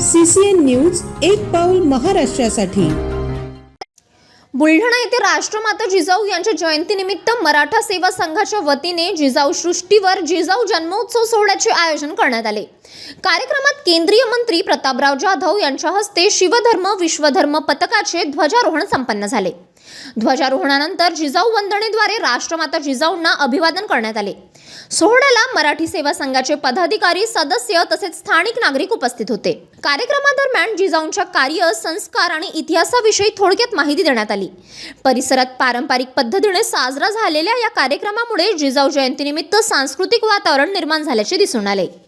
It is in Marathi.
सीसीएन न्यूज एक पाऊल महाराष्ट्रासाठी. बुलढाणा येथे राष्ट्रमाता जिजाऊ यांच्या जयंतीनिमित्त मराठा सेवा संघाच्या वतीने जिजाऊ सृष्टीवर जिजाऊ जन्मोत्सव सोहळ्याचे आयोजन करण्यात आले. कार्यक्रमात केंद्रीय मंत्री प्रतापराव जाधव यांच्या हस्ते शिवधर्म विश्वधर्म पथकाचे ध्वजारोहण संपन्न झाले. ध्वजारोहणानंतर जिजाऊ वंदनेद्वारे राष्ट्रमाता जिजाऊंना अभिवादन करण्यात आले. सोहळ्याला मराठी सेवा संघाचे पदाधिकारी सदस्य तसेच स्थानिक नागरिक उपस्थित होते. कार्यक्रमादरम्यान जिजाऊंच्या कार्य संस्कार आणि इतिहासाविषयी थोडक्यात माहिती देण्यात आली. परिसरात पारंपरिक पद्धतीने साजरा झालेल्या या कार्यक्रमामुळे जिजाऊ जयंतीनिमित्त सांस्कृतिक वातावरण निर्माण झाल्याचे दिसून आले.